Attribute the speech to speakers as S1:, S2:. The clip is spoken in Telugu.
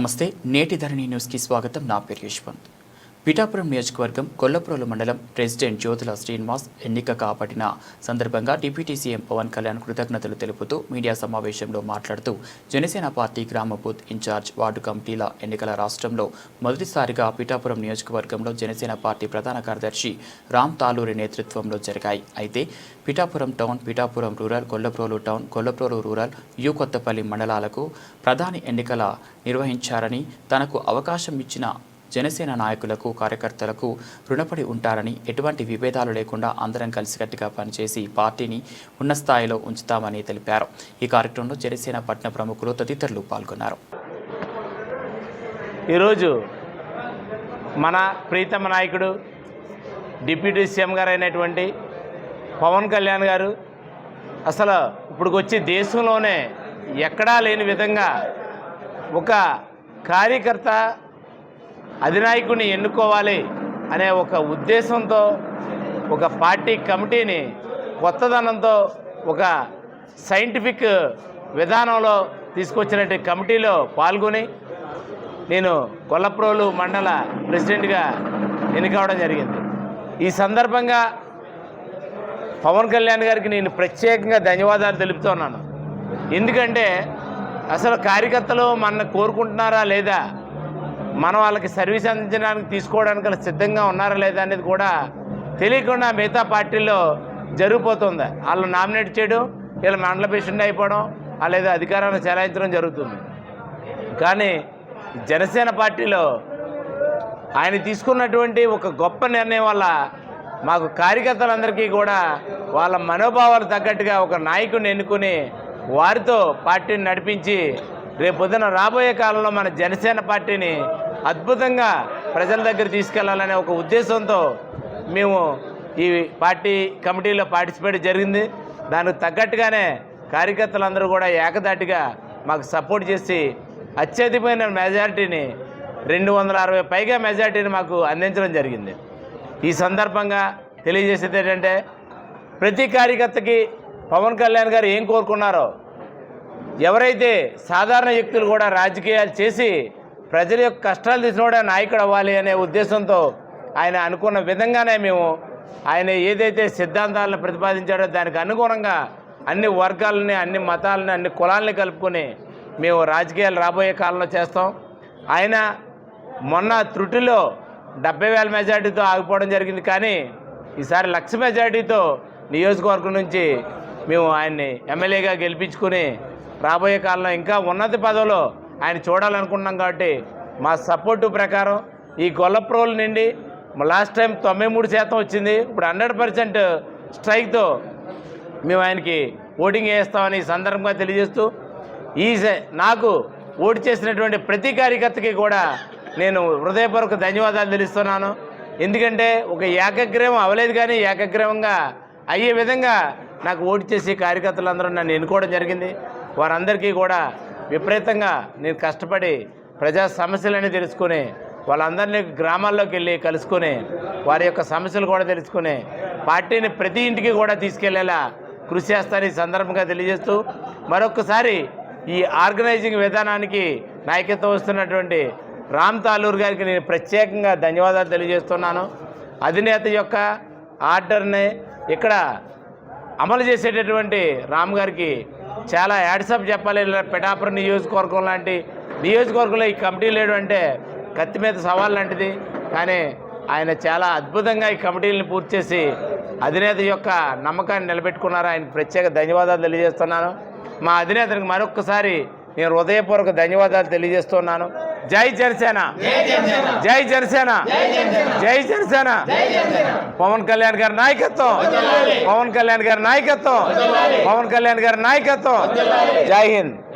S1: నమస్తే నేటి ధరణి న్యూస్కి స్వాగతం. నా పేరు యశ్వంత్. పిఠాపురం నియోజకవర్గం కొల్లప్రోలు మండలం ప్రెసిడెంట్ జ్యోతుల శ్రీనివాస్ ఎన్నిక కాబట్టిన సందర్భంగా డిప్యూటీ సీఎం పవన్ కళ్యాణ్ కృతజ్ఞతలు తెలుపుతూ మీడియా సమావేశంలో మాట్లాడుతూ జనసేన పార్టీ గ్రామ బూత్ ఇన్ఛార్జ్ వార్డు కమిటీల ఎన్నికల రాష్ట్రంలో మొదటిసారిగా పిఠాపురం నియోజకవర్గంలో జనసేన పార్టీ ప్రధాన కార్యదర్శి రామ్ తాలూరి నేతృత్వంలో జరిగాయి. అయితే Pithapuram town Pithapuram rural Kollaprolu town Kollaprolu rural U Kothapalli మండలాలకు ప్రధాని ఎన్నికల నిర్వహించారని తనకు అవకాశం ఇచ్చిన జనసేన నాయకులకు కార్యకర్తలకు రుణపడి ఉంటారని ఎటువంటి విభేదాలు లేకుండా అందరం కలిసికట్టుగా పనిచేసి పార్టీని ఉన్న స్థాయిలో ఉంచుతామని తెలిపారు. ఈ కార్యక్రమంలో జనసేన పట్టణ ప్రముఖులు తదితరులు పాల్గొన్నారు.
S2: ఈరోజు మన ప్రీతమ నాయకుడు డిప్యూటీ సీఎం గారు అయినటువంటి పవన్ కళ్యాణ్ గారు అసలు ఇప్పుడు వచ్చి దేశంలోనే ఎక్కడా లేని విధంగా ఒక కార్యకర్త అధినాయకుడిని ఎన్నుకోవాలి అనే ఒక ఉద్దేశంతో ఒక పార్టీ కమిటీని కొత్తదనంతో ఒక సైంటిఫిక్ విధానంలో తీసుకొచ్చినట్టు కమిటీలో పాల్గొని నేను కొల్లప్రోలు మండల ప్రెసిడెంట్గా ఎన్నికవడం జరిగింది. ఈ సందర్భంగా పవన్ కళ్యాణ్ గారికి నేను ప్రత్యేకంగా ధన్యవాదాలు తెలుపుతున్నాను ఎందుకంటే అసలు కార్యకర్తలు మన కోరుకుంటున్నారా లేదా మనం వాళ్ళకి సర్వీస్ అందించడానికి తీసుకోవడానికి సిద్ధంగా ఉన్నారా లేదా అనేది కూడా తెలియకుండా మిగతా పార్టీల్లో జరిగిపోతుంది. వాళ్ళు నామినేట్ చేయడం వీళ్ళు మండల పేషెంట్ అయిపోవడం వాళ్ళు ఏదో అధికారాన్ని చెలాయించడం జరుగుతుంది. కానీ జనసేన పార్టీలో ఆయన తీసుకున్నటువంటి ఒక గొప్ప నిర్ణయం వల్ల మాకు కార్యకర్తలందరికీ కూడా వాళ్ళ మనోభావాలు తగ్గట్టుగా ఒక నాయకుడిని ఎన్నుకుని వారితో పార్టీని నడిపించి రేపు పొద్దున రాబోయే కాలంలో మన జనసేన పార్టీని అద్భుతంగా ప్రజల దగ్గర తీసుకెళ్ళాలనే ఒక ఉద్దేశంతో మేము ఈ పార్టీ కమిటీలో పార్టిసిపేట్ జరిగింది. దానికి తగ్గట్టుగానే కార్యకర్తలందరూ కూడా ఏకదాటిగా మాకు సపోర్ట్ చేసి అత్యధికమైన మెజారిటీని రెండు వందల అరవై పైగా మెజారిటీని మాకు అందించడం జరిగింది. ఈ సందర్భంగా తెలియజేసేది ఏంటంటే ప్రతి కార్యకర్తకి పవన్ కళ్యాణ్ గారు ఏం కోరుకున్నారో ఎవరైతే సాధారణ వ్యక్తులు కూడా రాజకీయాలు చేసి ప్రజల యొక్క కష్టాలు తీసినోడే నాయకుడు అవ్వాలి అనే ఉద్దేశంతో ఆయన అనుకున్న విధంగానే మేము ఆయన ఏదైతే సిద్ధాంతాలను ప్రతిపాదించాడో దానికి అనుగుణంగా అన్ని వర్గాలని అన్ని మతాలని అన్ని కులాలని కలుపుకొని మేము రాజకీయాలు రాబోయే కాలంలో చేస్తాం. ఆయన మొన్న త్రుటిలో డెబ్బై వేల మెజార్టీతో ఆగిపోవడం జరిగింది. కానీ ఈసారి లక్ష మెజార్టీతో నియోజకవర్గం నుంచి మేము ఆయన్ని ఎమ్మెల్యేగా గెలిపించుకుని రాబోయే కాలంలో ఇంకా ఉన్నత పదవిలో ఆయన చూడాలనుకుంటున్నాం కాబట్టి మా సపోర్టు ప్రకారం ఈ గొల్లప్రోలు నుండి లాస్ట్ టైం తొంభై మూడు శాతం వచ్చింది. ఇప్పుడు హండ్రెడ్ పర్సెంట్ స్ట్రైక్తో మేము ఆయనకి ఓటింగ్ వేస్తామని ఈ సందర్భంగా తెలియజేస్తూ ఈ నాకు ఓటు చేసినటువంటి ప్రతి కార్యకర్తకి కూడా నేను హృదయపూర్వక ధన్యవాదాలు తెలుస్తున్నాను. ఎందుకంటే ఒక ఏకగ్రహం అవ్వలేదు కానీ ఏకగ్రహంగా అయ్యే విధంగా నాకు ఓటు చేసి కార్యకర్తలందరూ నన్ను ఎన్నుకోవడం జరిగింది. వారందరికీ కూడా విపరీతంగా నేను కష్టపడి ప్రజా సమస్యలన్నీ తెలుసుకొని వాళ్ళందరినీ గ్రామాల్లోకి వెళ్ళి కలుసుకొని వారి యొక్క సమస్యలు కూడా తెలుసుకుని పార్టీని ప్రతి ఇంటికి కూడా తీసుకెళ్ళేలా కృషి చేస్తానని ఈ సందర్భంగా తెలియజేస్తూ మరొకసారి ఈ ఆర్గనైజింగ్ విధానానికి నాయకత్వం వస్తున్నటువంటి రామ్ తాలూరు గారికి నేను ప్రత్యేకంగా ధన్యవాదాలు తెలియజేస్తున్నాను. అధినేత యొక్క ఆర్డర్ని ఇక్కడ అమలు చేసేటటువంటి రామ్ గారికి చాలా యాడ్సప్ చెప్పాలి. పిఠాపురం నియోజకవర్గం లాంటి నియోజకవర్గంలో ఈ కమిటీ లేడు అంటే కత్తి మీద సవాల్ లాంటిది. కానీ ఆయన చాలా అద్భుతంగా ఈ కమిటీలను పూర్తి చేసి అధినేత యొక్క నమ్మకాన్ని నిలబెట్టుకున్నారు. ఆయన ప్రత్యేక ధన్యవాదాలు తెలియజేస్తున్నాను. మా అధినేతనికి మరొక్కసారి నేను హృదయపూర్వక ధన్యవాదాలు తెలియజేస్తున్నాను. జై జనసేన జై జనసేన జై జనసేన పవన్ కళ్యాణ్ గారి నాయకత్వం పవన్ కళ్యాణ్ గారి నాయకత్వం పవన్ కళ్యాణ్ గారి నాయకత్వం జై హింద్